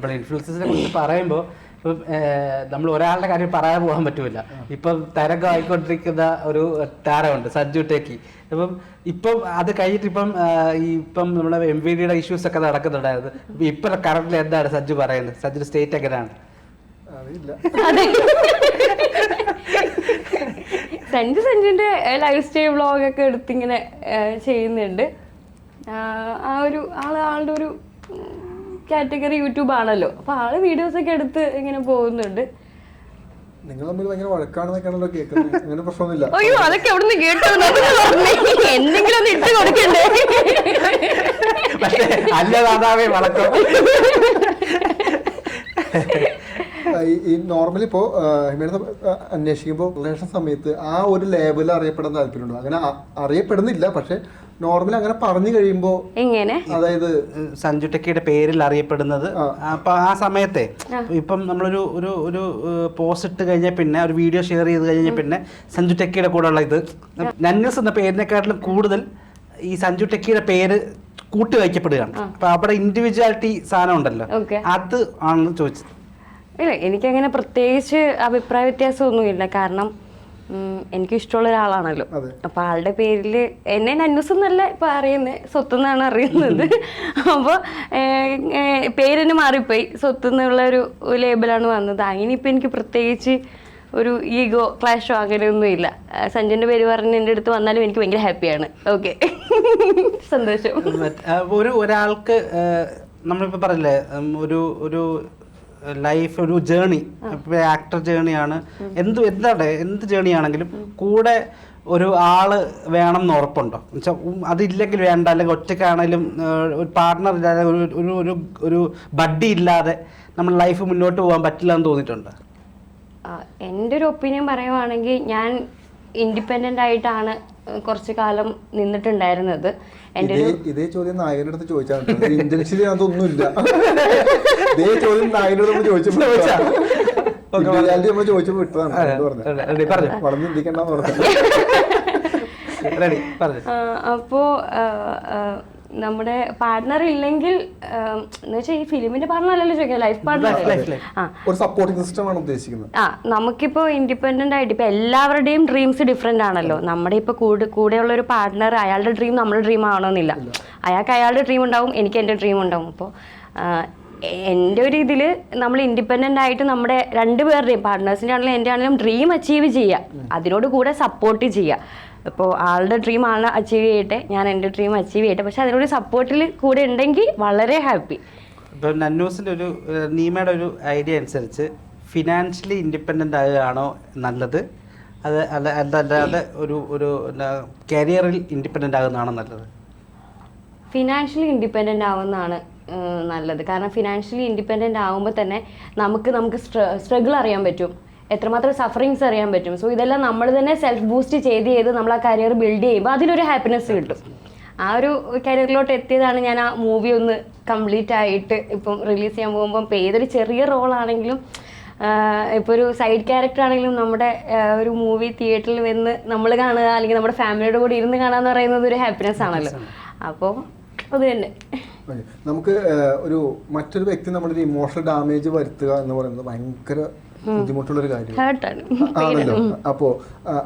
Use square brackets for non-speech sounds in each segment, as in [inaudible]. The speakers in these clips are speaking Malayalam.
അപ്പോൾ ഇൻഫ്ലുവൻസസിനെ കുറിച്ച് പറയുമ്പോൾ ഇപ്പം നമ്മൾ ഒരാളുടെ കാര്യം പറയാൻ പോകാൻ പറ്റൂല. ഇപ്പം തരംഗമായിക്കൊണ്ടിരിക്കുന്ന ഒരു താരമുണ്ട് സഞ്ജു ടേക്കി. അപ്പം ഇപ്പം അത് കഴിഞ്ഞിട്ട് ഇപ്പം ഈ ഇപ്പം നമ്മുടെ എം വി ഡിയുടെ ഇഷ്യൂസ് ഒക്കെ നടക്കുന്നുണ്ടായിരുന്നു. ഇപ്പം ഇപ്പം കറണ്ടിൽ എന്താണ് സജ്ജു പറയുന്നത്? സജ്ജു സ്റ്റേറ്റ് എങ്ങനെയാണ്? സഞ്ജു സഞ്ജുന്റെ ലൈഫ് സ്റ്റൈൽ വ്ളോഗ് ഒക്കെ എടുത്ത് ഇങ്ങനെ ഏഹ്, ചെയ്യുന്നുണ്ട്. ആ ഒരു ആൾ ആളുടെ ഒരു കാറ്റഗറി യൂട്യൂബ് ആണല്ലോ. അപ്പൊ ആൾ വീഡിയോസ് ഒക്കെ എടുത്ത് ഇങ്ങനെ പോകുന്നുണ്ട്. നിങ്ങൾ തമ്മിൽ ഭയങ്കര വഴക്കാണെന്നൊക്കെയാണല്ലോ കേൾക്കുന്നത്. അങ്ങനെ പ്രശ്നമൊന്നുമില്ല. അയ്യോ അതൊക്കെ എവിടുന്ന് കേട്ടു. എന്തെങ്കിലും ഒന്ന് ഇട്ട് കൊടുക്കണ്ടേ? പക്ഷേ അല്ലതാതാവേ വളക്കോ ആ, ഈ- ഈ നോർമലി ഇപ്പോ ഹിമേനെ അന്വേഷിക്കുമ്പോൾ റിലേഷൻ സമയത്ത് ആ ഒരു ലേബൽ അറിയപ്പെടാൻ താല്പര്യമുണ്ടോ? അങ്ങനെ അറിയപ്പെടുന്നില്ല പക്ഷെ നോർമലി അങ്ങനെ പറഞ്ഞു കഴിയുമ്പോൾ എങ്ങനെ? അതായത് സഞ്ജു ടെക്കിയുടെ പേരിൽ അറിയപ്പെടുന്നത്. അപ്പൊ ആ സമയത്തെ ഇപ്പം നമ്മളൊരു ഒരു ഒരു പോസ്റ്റ് ഇട്ട് കഴിഞ്ഞാൽ പിന്നെ ഒരു വീഡിയോ ഷെയർ ചെയ്ത് കഴിഞ്ഞാൽ പിന്നെ സഞ്ജു ടെക്കിയുടെ കൂടെ ഉള്ള ഇത് നന്നസ് എന്ന പേരിനെക്കാട്ടിലും കൂടുതൽ ഈ സഞ്ജു ടെക്കിയുടെ പേര് കൂട്ടി വയ്ക്കപ്പെടുകയാണ് അപ്പൊ അവിടെ ഇൻഡിവിജ്വാലിറ്റി സാധനം ഉണ്ടല്ലോ. അത് ആണെന്ന് ചോദിച്ചത്. ഇല്ല എനിക്കങ്ങനെ പ്രത്യേകിച്ച് അഭിപ്രായ വ്യത്യാസമൊന്നുമില്ല. കാരണം എനിക്ക് ഇഷ്ടമുള്ള ഒരാളാണല്ലോ. അപ്പോൾ അപ്പൊ ആളുടെ പേരിൽ എന്നെ നന്നൂസ് എന്നല്ല ഇപ്പൊ അറിയുന്നത്. സ്വത്ത് എന്നാണ് അറിയുന്നത് അപ്പോൾ പേരെന്നെ മാറിപ്പോയി. സ്വത്ത് എന്നുള്ള ഒരു ലേബലാണ് വന്നത്. അങ്ങനെ ഇപ്പൊ എനിക്ക് പ്രത്യേകിച്ച് ഒരു ഈഗോ ക്ലാഷോ അങ്ങനെയൊന്നും ഇല്ല സഞ്ജന്റെ പേര് പറഞ്ഞ് എന്റെ അടുത്ത് വന്നാലും എനിക്ക് ഭയങ്കര ഹാപ്പിയാണ്. ഓക്കെ. [laughs] സന്തോഷം. ഒരു ഒരാൾക്ക് നമ്മളിപ്പോ പറഞ്ഞില്ലേ ഒരു ഒരു ലൈഫ് ഒരു ജേണി ആക്ടർ ജേണിയാണ് എന്ത് എന്താണ് എന്ത് ജേണി ആണെങ്കിലും കൂടെ ഒരു ആൾ വേണം എന്ന് ഉറപ്പുണ്ടോ അതില്ലെങ്കിൽ വേണ്ട. അല്ലെങ്കിൽ ഒറ്റയ്ക്കാണെങ്കിലും ഒരു പാർട്ട്ണർ ഇല്ലാതെ ഒരു ഒരു ഒരു ഒരു ബഡ്ഡി ഇല്ലാതെ നമ്മൾ ലൈഫ് മുന്നോട്ട് പോകാൻ പറ്റില്ല എന്ന് തോന്നിയിട്ടുണ്ട്? എന്റെ ഒരു ഒപ്പീനിയൻ പറയുവാണെങ്കിൽ ഞാൻ ഇൻഡിപെൻഡന്റ് ആയിട്ടാണ് കുറച്ച് കാലം നിന്നിട്ടുണ്ടായിരുന്നത്. എന്റെ ഇതേ ഒരു ഇതേ ചോദ്യം നായകന്റെ അടുത്ത് ചോദിച്ചാൽ ഇന്റൻഷ്യലി അതൊന്നുമില്ല. ഇതേ ചോദ്യം നായകന്റെ അടുത്ത് ചോദിച്ചപ്പോൾ ഇന്ത്യയാലിറ്റി നമ്മൾ ചോദിച്ചപ്പോൾ വിട്ടതാണ്. അതുകൊണ്ട് പറഞ്ഞത്. റെഡി പറഞ്ഞു. വളർന്ന് ചിന്തിക്കണ്ടെന്ന് പറഞ്ഞു. [laughs] റെഡി നമ്മുടെ പാർട്ട്ണർ ഇല്ലെങ്കിൽ ആ, എന്ന് വെച്ചാൽ ഈ ഫിലിമിന്റെ പാർട്ണർ അല്ലല്ലോ ചോദിക്കാം ലൈഫ് പാർട്ണർ. ആ. ഒരു സപ്പോർട്ടിംഗ് ഉദ്ദേശിക്കുന്നത്. ആ നമുക്കിപ്പോൾ ഇൻഡിപെൻഡന്റ് ആയിട്ട് ഇപ്പോൾ എല്ലാവരുടെയും ഡ്രീംസ് ഡിഫറെന്റ് ആണല്ലോ. നമ്മുടെ ഇപ്പോൾ കൂടെ കൂടെയുള്ള ഒരു പാർട്ണർ അയാളുടെ ഡ്രീം നമ്മുടെ ഡ്രീം ആവണമെന്നില്ല. അയാൾക്ക് അയാളുടെ ഡ്രീം ഉണ്ടാവും എനിക്ക് എന്റെ ഡ്രീം ഉണ്ടാവും. അപ്പോൾ എന്റെ ഒരു ഇതിൽ നമ്മൾ ഇൻഡിപെൻഡന്റ് ആയിട്ട് നമ്മുടെ രണ്ടുപേരുടെയും പാർട്ട്നേഴ്സിന്റെ ആണെങ്കിലും എന്റെ ആണെങ്കിലും ഡ്രീം അച്ചീവ് ചെയ്യുക. അതിനോട് കൂടെ സപ്പോർട്ട് ചെയ്യുക. ഇപ്പോൾ ആളുടെ ഡ്രീം ആണ് അച്ചീവ് ചെയ്യട്ടെ. ഞാൻ എന്റെ ഡ്രീം അച്ചീവ് ചെയ്യട്ടെ. പക്ഷെ അതിനോട് സപ്പോർട്ടിൽ കൂടെ ഉണ്ടെങ്കിൽ വളരെ ഹാപ്പി ഇപ്പം നന്നൂസിന്റെ ഒരു നീമയുടെ ഒരു ഐഡിയ അനുസരിച്ച് ഫിനാൻഷ്യലി ഇൻഡിപെൻഡന്റ് ആകുകയാണോ നല്ലത്? അത് അല്ല അതല്ലാതെ അല്ലാതെ ഒരു ഒരു കരിയറിൽ ഇൻഡിപെൻഡന്റ് ആകുന്നതാണോ നല്ലത്? ഫിനാൻഷ്യലി ഇൻഡിപെൻഡന്റ് ആവുന്നതാണ് നല്ലത്. കാരണം ഫിനാൻഷ്യലി ഇൻഡിപെൻഡന്റ് ആകുമ്പോൾ തന്നെ നമുക്ക് നമുക്ക് സ്ട്രഗിൾ അറിയാൻ പറ്റും. എത്രമാത്രം സഫറിങ്സ് അറിയാൻ പറ്റും. സോ ഇതെല്ലാം നമ്മൾ തന്നെ സെൽഫ് ബൂസ്റ്റ് ചെയ്ത് ചെയ്ത് നമ്മൾ ആ കരിയർ ബിൽഡ് ചെയ്യുമ്പോൾ അതിലൊരു ഹാപ്പിനെസ് കിട്ടും. ആ ഒരു കരിയറിലോട്ട് എത്തിയതാണ് ഞാൻ ആ മൂവി ഒന്ന് കംപ്ലീറ്റ് ആയിട്ട് ഇപ്പം റിലീസ് ചെയ്യാൻ പോകുമ്പം ഇപ്പം ഏതൊരു ചെറിയ റോളാണെങ്കിലും ഇപ്പോൾ ഒരു സൈഡ് ക്യാരക്ടർ ആണെങ്കിലും നമ്മുടെ ഒരു മൂവി തിയേറ്ററിൽ വന്ന് നമ്മൾ കാണുക അല്ലെങ്കിൽ നമ്മുടെ ഫാമിലിയുടെ കൂടെ ഇരുന്ന് കാണുക എന്ന് പറയുന്നത് ഒരു ഹാപ്പിനെസ് ആണല്ലോ. അപ്പോൾ അത് തന്നെ. നമുക്ക് ഒരു മറ്റൊരു വ്യക്തി നമ്മുടെ ഒരു ഇമോഷണൽ ഡാമേജ് വരുത്തുക എന്ന് പറയുന്നത് ഭയങ്കര ബുദ്ധിമുട്ടുള്ള ഒരു കാര്യമാണ് ഹേർട്ടാണ്. ആണല്ലോ. അപ്പോ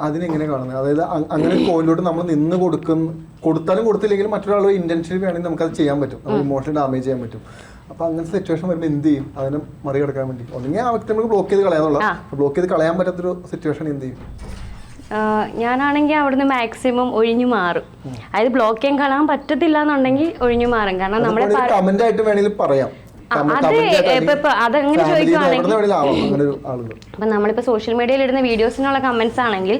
അതിനെങ്ങനെ കാണുന്നത്? അതായത് അങ്ങനെ കോയിലോട്ട് നമ്മൾ നിന്ന് കൊടുക്കും കൊടുത്താലും കൊടുത്തില്ലെങ്കിലും മറ്റൊരാൾ ഇന്റൻഷനലി വേണമെങ്കിൽ നമുക്ക് അത് ചെയ്യാൻ പറ്റും. നമ്മൾ ഇമോഷണൽ ഡാമേജ് ചെയ്യാൻ പറ്റും. അപ്പൊ അങ്ങനത്തെ സിറ്റുവേഷൻ വരുമ്പോൾ എന്ത് ചെയ്യും? അതിനെ മറികടക്കാൻ വേണ്ടി. ഒന്നെങ്കിൽ ആ വ്യക്തി നമുക്ക് ബ്ലോക്ക് ചെയ്ത് കളയാന്നുള്ള. ബ്ലോക്ക് ചെയ്ത് കളയാൻ പറ്റാത്തൊരു സിറ്റുവേഷൻ എന്ത് ചെയ്യും? ഞാനാണെങ്കിൽ അവിടുന്ന് മാക്സിമം ഒഴിഞ്ഞു മാറും. അതായത് ബ്ലോക്ക് ചെയ്യാൻ കളയാൻ പറ്റത്തില്ല എന്നുണ്ടെങ്കിൽ ഒഴിഞ്ഞു മാറും. കാരണം നമ്മുടെ കമന്റ് ആയിട്ട് വേണമെങ്കിൽ പറയാം. അതങ്ങനെ ചോദിക്കുവാണെങ്കിൽ- അപ്പം നമ്മളിപ്പോൾ സോഷ്യൽ മീഡിയയിൽ ഇടുന്ന വീഡിയോസിനുള്ള കമന്റ്സ് ആണെങ്കിൽ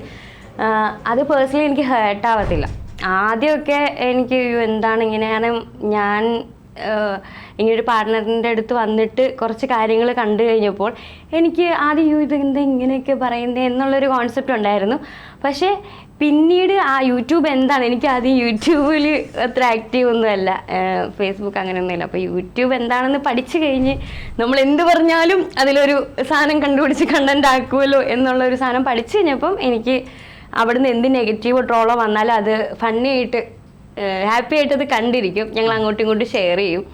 അത് പേഴ്സണലി എനിക്ക് ഹേർട്ട് ആവത്തില്ല. ആദ്യമൊക്കെ എനിക്ക് എന്താണ് ഇങ്ങനെയാണ് കാരണം ഞാൻ ഇങ്ങനൊരു പാർട്ട്ണറിന്റെ അടുത്ത് വന്നിട്ട് കുറച്ച് കാര്യങ്ങൾ കണ്ടു കഴിഞ്ഞപ്പോൾ എനിക്ക് ആദ്യം ഇത് എന്താ ഇങ്ങനെയൊക്കെ പറയുന്നത് എന്നുള്ളൊരു കോൺസെപ്റ്റ് ഉണ്ടായിരുന്നു. പക്ഷേ പിന്നീട് ആ യൂട്യൂബ് എന്താണ്? എനിക്ക് ആദ്യം യൂട്യൂബിൽ അത്ര ആക്റ്റീവ് ഒന്നുമല്ല. ഫേസ്ബുക്ക് അങ്ങനെയൊന്നുമില്ല. അപ്പോൾ യൂട്യൂബ് എന്താണെന്ന് പഠിച്ചു കഴിഞ്ഞ് നമ്മൾ എന്ത് പറഞ്ഞാലും അതിലൊരു സാധനം കണ്ടുപിടിച്ച് കണ്ടന്റ് ആക്കുമല്ലോ എന്നുള്ള ഒരു സാധനം പഠിച്ചു കഴിഞ്ഞപ്പം എനിക്ക് അവിടുന്ന് എന്ത് നെഗറ്റീവ് ട്രോളോ വന്നാലും അത് ഫണ്ണി ആയിട്ട് ഹാപ്പി ആയിട്ട് അത് കണ്ടിരിക്കും. ഞങ്ങൾ അങ്ങോട്ടും ഇങ്ങോട്ടും ഷെയർ ചെയ്യും.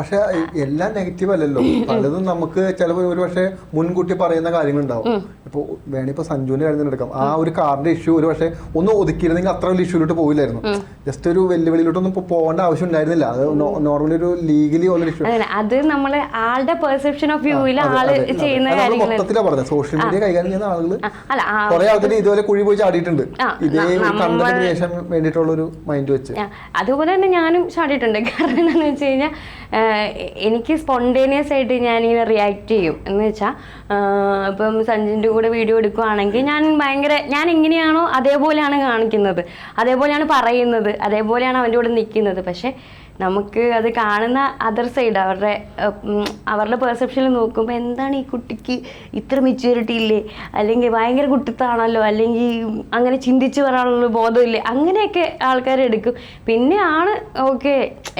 പക്ഷെ എല്ലാം നെഗറ്റീവ് അല്ലല്ലോ. പലതും നമുക്ക് ചിലപ്പോൾ ഒരു പക്ഷേ മുൻകൂട്ടി പറയുന്ന കാര്യങ്ങളുണ്ടാവും. ഇപ്പോൾ വേണമെങ്കിൽ ഇപ്പോൾ സഞ്ജുവിന്റെ കാര്യം തന്നെ എടുക്കാം. ആ ഒരു കാറിന്റെ ഇഷ്യൂ ഒരു പക്ഷേ ഒന്ന് ഒതുക്കിയിരുന്നെങ്കിൽ അത്ര വലിയ ഇഷ്യൂലോട്ട് പോയില്ലായിരുന്നു ജസ്റ്റ് ഒരു വെല്ലുവിളിയിലോട്ടൊന്നും ഇപ്പൊ പോകേണ്ട ആവശ്യം ഉണ്ടായിരുന്നില്ല അത് നോർമലി ഒരു ലീഗലി ഉള്ള ഇഷ്യൂ അത് നമ്മളെ ആളുടെ പെർസെപ്ഷൻ ഓഫ് വ്യൂവിൽ ആൾ ചെയ്യുന്ന കാര്യങ്ങൾ മൊത്തത്തിലാണ് പറഞ്ഞത്. സോഷ്യൽ മീഡിയ കൈകാര്യം ചെയ്യുന്ന ആളുകൾ കുറെ ആൾക്കാർ ഇതുപോലെ കുഴി പോയി ചാടിയിട്ടുണ്ട്. ഇതേ കണ്ടതിന് ശേഷം വേണ്ടിയിട്ടുള്ള ഒരു മൈൻഡ് വെച്ച്. അതുപോലെ തന്നെ ഞാനും ചാടിയിട്ടുണ്ട്. കാരണം എന്താണെന്ന് വെച്ച് കഴിഞ്ഞാൽ എനിക്ക് സ്പോണ്ടേനിയസ് ആയിട്ട് ഞാനിങ്ങനെ റിയാക്ട് ചെയ്യും. എന്ന് വെച്ചാൽ ഇപ്പം സഞ്ജിന്റെ കൂടെ വീഡിയോ എടുക്കുവാണെങ്കിൽ ഞാൻ ഭയങ്കര ഞാൻ എങ്ങനെയാണോ അതേപോലെയാണ് കാണിക്കുന്നത്. അതേപോലെയാണ് പറയുന്നത്. അതേപോലെയാണ് അവന്റെ കൂടെ നിൽക്കുന്നത്. പക്ഷേ നമുക്ക് അത് കാണുന്ന അതർ സൈഡ് അവരുടെ അവരുടെ പെർസെപ്ഷനിൽ നോക്കുമ്പോൾ എന്താണ് ഈ കുട്ടിക്ക് ഇത്ര മെച്യൂരിറ്റി ഇല്ലേ? അല്ലെങ്കിൽ ഭയങ്കര കുട്ടിത്താണല്ലോ? അല്ലെങ്കിൽ അങ്ങനെ ചിന്തിച്ച് പറയാനുള്ള ബോധമില്ലേ? അങ്ങനെയൊക്കെ ആൾക്കാർ എടുക്കും. പിന്നെ ആണ് ഓക്കെ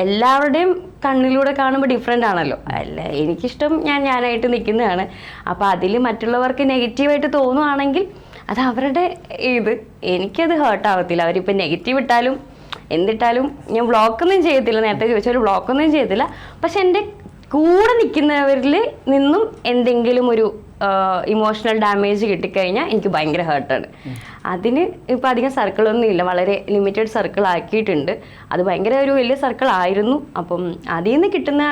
എല്ലാവരുടെയും കണ്ണിലൂടെ കാണുമ്പോൾ ഡിഫറെന്റ് ആണല്ലോ. അല്ല എനിക്കിഷ്ടം ഞാൻ ഞാനായിട്ട് നിൽക്കുന്നതാണ്. അപ്പോൾ അതിൽ മറ്റുള്ളവർക്ക് നെഗറ്റീവായിട്ട് തോന്നുവാണെങ്കിൽ അത് അവരുടെ ഇത്. എനിക്കത് ഹേർട്ടാവത്തില്ല അവരിപ്പോൾ നെഗറ്റീവ് ഇട്ടാലും എന്തിട്ടാലും ഞാൻ ബ്ലോക്കൊന്നും ചെയ്യത്തില്ല. നേരത്തെ ചോദിച്ചാൽ ബ്ലോക്കൊന്നും ചെയ്യത്തില്ല. പക്ഷെ എന്റെ കൂടെ നിൽക്കുന്നവരിൽ നിന്നും എന്തെങ്കിലും ഒരു ഇമോഷണൽ ഡാമേജ് കിട്ടിക്കഴിഞ്ഞാൽ എനിക്ക് ഭയങ്കര ഹേർട്ടാണ് അതിന് ഇപ്പം അധികം സർക്കിളൊന്നും ഇല്ല. വളരെ ലിമിറ്റഡ് സർക്കിൾ ആക്കിയിട്ടുണ്ട്. അത് ഭയങ്കര ഒരു വലിയ സർക്കിൾ ആയിരുന്നു. അപ്പം അതിൽ നിന്ന് കിട്ടുന്ന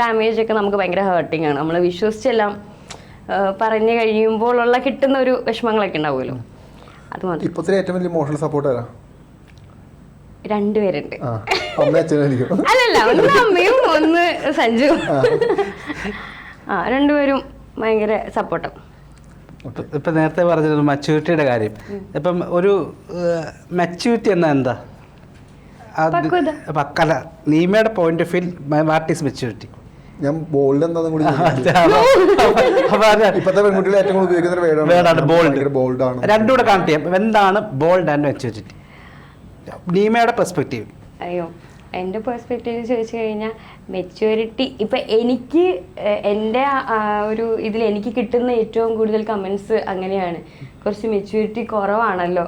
ഡാമേജ് ഒക്കെ നമുക്ക് ഭയങ്കര ഹേർട്ടിങ് ആണ്. നമ്മൾ വിശ്വസിച്ചെല്ലാം പറഞ്ഞു കഴിയുമ്പോഴുള്ള കിട്ടുന്ന ഒരു വിഷമങ്ങളൊക്കെ ഉണ്ടാവുമല്ലോ. അത് മാത്രം. ഇപ്പോഴത്തെ ഏറ്റവും വലിയ ഇമോഷണൽ സപ്പോർട്ട് രണ്ടുപേരുണ്ട്. അല്ലല്ല ഒന്ന് അമ്മയും ഒന്ന് സഞ്ജു ആ രണ്ടുപേരും ഭയങ്കര സപ്പോർട്ടും. ഇപ്പൊ- നേരത്തെ പറഞ്ഞത് മച്യൂരിറ്റിയുടെ കാര്യം. ഇപ്പം ഒരു മച്യൂരിറ്റി എന്നാ എന്താ. പക്കല നീമയുടെ point of view what is maturity ഞാൻ ബോൾഡ് എന്താണെന്നും കൂടി ചോദിക്കാം. ഇപ്പത്തെ പെൺകുട്ടികൾ ഏറ്റവും കൂടുതൽ ഉപയോഗിക്കുന്ന ബോൾഡ് ബോൾഡ് ആണ്. രണ്ടും കൂടെ കണക്ട് ചെയ്യാം. എന്താണ് ബോൾഡ് ആൻഡ് മെച്യൂരിറ്റി നീമയുടെ പെർസ്പെക്റ്റീവ് അയ്യോ എന്റെ പെർസ്പെക്റ്റീവ് ചോദിച്ചു കഴിഞ്ഞാൽ മെച്യൂരിറ്റി ഇപ്പം എനിക്ക് എന്റെ ഒരു ഇതിൽ എനിക്ക് കിട്ടുന്ന ഏറ്റവും കൂടുതൽ കമൻസ് അങ്ങനെയാണ്. കുറച്ച് മെച്യൂരിറ്റി കുറവാണല്ലോ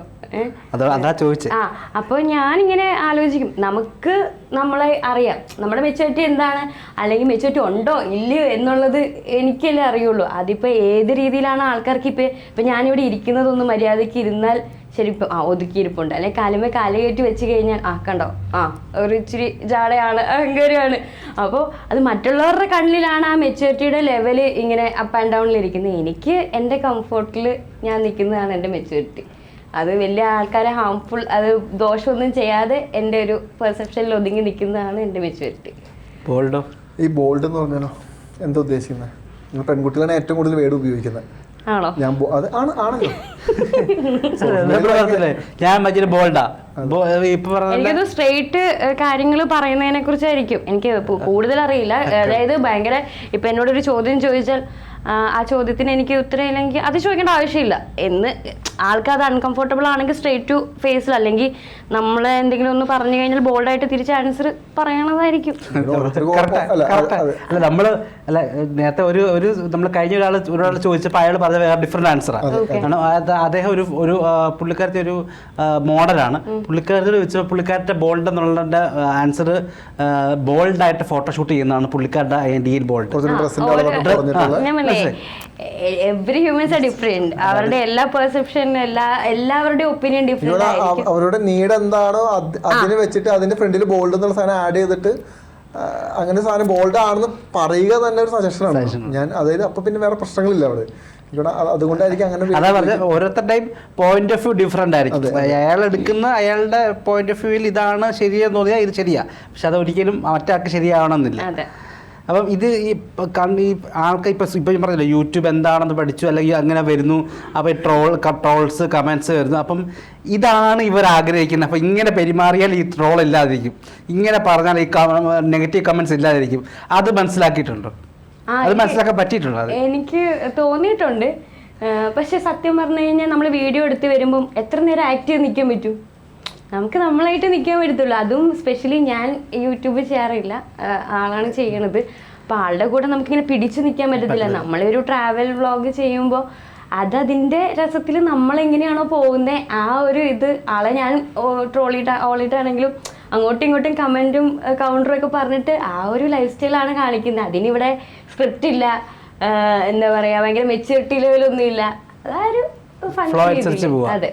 ആ അപ്പോൾ ഞാനിങ്ങനെ ആലോചിക്കും. നമുക്ക് നമ്മളെ അറിയാം. നമ്മുടെ മെച്യൂരിറ്റി എന്താണ്? അല്ലെങ്കിൽ മെച്യൂരിറ്റി ഉണ്ടോ ഇല്ലയോ എന്നുള്ളത് എനിക്കല്ലേ അറിയുള്ളൂ. അതിപ്പോൾ ഏത് രീതിയിലാണ് ആൾക്കാർക്ക് ഇപ്പം ഇപ്പം ഞാനിവിടെ ഇരിക്കുന്നതൊന്നും മര്യാദയ്ക്ക് ഇരുന്നാൽ ശരി ഇപ്പം ആ ഒതുക്കിയിരിപ്പുണ്ട് അല്ലെങ്കിൽ കാലുമേ കാല കയറ്റി വെച്ച് കഴിഞ്ഞാൽ ആ കണ്ടോ ആ ഒരു ഇച്ചിരി ജാടയാണ് അഹങ്കാരമാണ് അപ്പോൾ അത് മറ്റുള്ളവരുടെ കണ്ണിലാണ് ആ മെച്യൂരിറ്റിയുടെ ലെവൽ ഇങ്ങനെ അപ്പ് ആൻഡ് ഡൗണിൽ ഇരിക്കുന്നത്. എനിക്ക് എന്റെ കംഫോർട്ടിൽ ഞാൻ നിൽക്കുന്നതാണ് എന്റെ മെച്യൂരിറ്റി അത് വലിയ ആൾക്കാരെ ഹാംഫുൾ അത് ദോഷമൊന്നും ചെയ്യാതെ എന്റെ ഒരു പെർസെപ്ഷനിൽ ഒതുങ്ങി നിൽക്കുന്നതാണ് എന്റെ മെച്യൂരിറ്റി ബോൾഡോ? ഈ ബോൾഡ് എന്ന് പറഞ്ഞാലോ? എന്താ ഉദ്ദേശിക്കുന്നത്? പെൺകുട്ടികളാണ് ഏറ്റവും കൂടുതൽ വേർഡ് ഉപയോഗിക്കുന്നത്. ഞാൻ അത് ആണ് ആണല്ലോ. [laughs] ഞാൻ മറ്റേ ബോൾഡാ. എനിക്കത് സ്ട്രെയിറ്റ് കാര്യങ്ങൾ പറയുന്നതിനെ കുറിച്ചായിരിക്കും എനിക്ക് കൂടുതൽ അറിയില്ല അതായത് ഭയങ്കര ഇപ്പൊ എന്നോട് ഒരു ചോദ്യം ചോദിച്ചാൽ ആ, ആ ചോദ്യത്തിന് എനിക്ക് ഉത്തരം ഇല്ലെങ്കിൽ അത് ചോദിക്കേണ്ട ആവശ്യമില്ല. എന്ന് ആൾക്ക് അത് അൺകംഫർട്ടബിൾ ആണെങ്കിൽ സ്ട്രേറ്റ് ടു ഫേസിൽ അല്ലെങ്കിൽ നമ്മൾ എന്തെങ്കിലും ഒന്ന് പറഞ്ഞു കഴിഞ്ഞാൽ ബോൾഡായിട്ട് തിരിച്ച് ആൻസർ പറയണതായിരിക്കും. [laughs] അല്ല, നമ്മൾ അല്ല നമ്മൾ നേരത്തെ ഒരു ഒരു നമ്മൾ കഴിഞ്ഞ ഒരാൾ ഒരാൾ ചോദിച്ചപ്പോൾ അയാൾ പറഞ്ഞ വേറെ ഡിഫറെന്റ് ആൻസറാണ് കാരണം അത് അദ്ദേഹം ഒരു ഒരു പുള്ളിക്കാരത്തെ ഒരു മോഡലാണ്. പുള്ളിക്കാരത്തിൽ വെച്ച് പുള്ളിക്കാരത്തെ ബോൾഡ് എന്നുള്ളതിന്റെ ആൻസർ ബോൾഡായിട്ട് ഫോട്ടോഷൂട്ട് ചെയ്യുന്നതാണ് പുള്ളിക്കാരുടെ deal bold every humans are different അവരുടെ എല്ലാ പെർസെപ്ഷൻ എല്ലാ എല്ലാവരുടെയും ഒപ്പീനിയൻ ഡിഫറെന്റ് ആയിരിക്കും. അവരുടെ നീഡ് എന്താണോ അതിനെ വെച്ചിട്ട് അതിന്റെ ഫ്രണ്ടിൽ ബോൾഡ് എന്നുള്ള സാധനം ആഡ് ചെയ്തിട്ട് അങ്ങനെ സാധനം ബോൾഡ് ആണെന്ന് പറയുക തന്നെ ഒരു സജഷനാണ് ഞാൻ അതായത് അപ്പൊ പിന്നെ വേറെ പ്രശ്നങ്ങളില്ല അവിടെ. അതുകൊണ്ടായിരിക്കും അങ്ങനെ അതാ പറഞ്ഞ ഓരോരുത്തരുടെയും പോയിന്റ് ഓഫ് വ്യൂ ഡിഫറെന്റ് ആയിരിക്കും. അയാൾ എടുക്കുന്ന അയാളുടെ പോയിന്റ് ഓഫ് വ്യൂവിൽ ഇതാണ് ശരിയെന്ന് തോന്നിയാൽ ഇത് ശരിയാ. പക്ഷെ അത് ഒരിക്കലും മറ്റാൾക്ക് ശരിയാവണമെന്നില്ല. അതെ. അപ്പം ഇത് ഈ ഈ ആൾക്ക് ഇപ്പം ഇപ്പം ഞാൻ പറഞ്ഞില്ല യൂട്യൂബ് എന്താണെന്ന് പഠിച്ചു അല്ലെങ്കിൽ അങ്ങനെ വരുന്നു അപ്പോൾ ട്രോൾ ട്രോൾസ് കമൻസ് വരുന്നു. അപ്പം ഇതാണ് ഇവർ ആഗ്രഹിക്കുന്നത്. അപ്പം ഇങ്ങനെ പെരുമാറിയാൽ ഈ ട്രോൾ ഇല്ലാതിരിക്കും. ഇങ്ങനെ പറഞ്ഞാൽ ഈ നെഗറ്റീവ് കമൻസ് ഇല്ലാതിരിക്കും. അത് മനസ്സിലാക്കിയിട്ടുണ്ടോ? അത് മനസ്സിലാക്കാൻ പറ്റിയിട്ടുണ്ടോ എനിക്ക് തോന്നിയിട്ടുണ്ട്. പക്ഷെ സത്യം പറഞ്ഞു കഴിഞ്ഞാൽ നമ്മൾ വീഡിയോ എടുത്ത് വരുമ്പം എത്ര നേരം ആക്ട് ചെയ്ത് നിൽക്കാൻ പറ്റും? നമുക്ക് നമ്മളായിട്ട് നിൽക്കാൻ പറ്റത്തുള്ളൂ. അതും സ്പെഷ്യലി ഞാൻ യൂട്യൂബ് ചെയ്യാറില്ല. ആളാണ് ചെയ്യണത്. അപ്പോൾ ആളുടെ കൂടെ നമുക്കിങ്ങനെ പിടിച്ചു നിൽക്കാൻ പറ്റത്തില്ല. നമ്മളൊരു ട്രാവൽ വ്ളോഗ് ചെയ്യുമ്പോൾ അത് അതിന്റെ രസത്തിൽ നമ്മളെങ്ങനെയാണോ പോകുന്നത് ആ ഒരു ഇത് ആളെ ഞാൻ ട്രോളിട്ട് ഓളിട്ടാണെങ്കിലും അങ്ങോട്ടും ഇങ്ങോട്ടും കമന്റും കൗണ്ടറും ഒക്കെ പറഞ്ഞിട്ട് ആ ഒരു ലൈഫ് സ്റ്റൈലാണ് കാണിക്കുന്നത്. അതിനിവിടെ സ്ക്രിപ്റ്റ് ഇല്ല. എന്താ പറയുക ഭയങ്കര മെച്യൂരിറ്റി ലെവലൊന്നും ഇല്ല അതൊരു അതെ.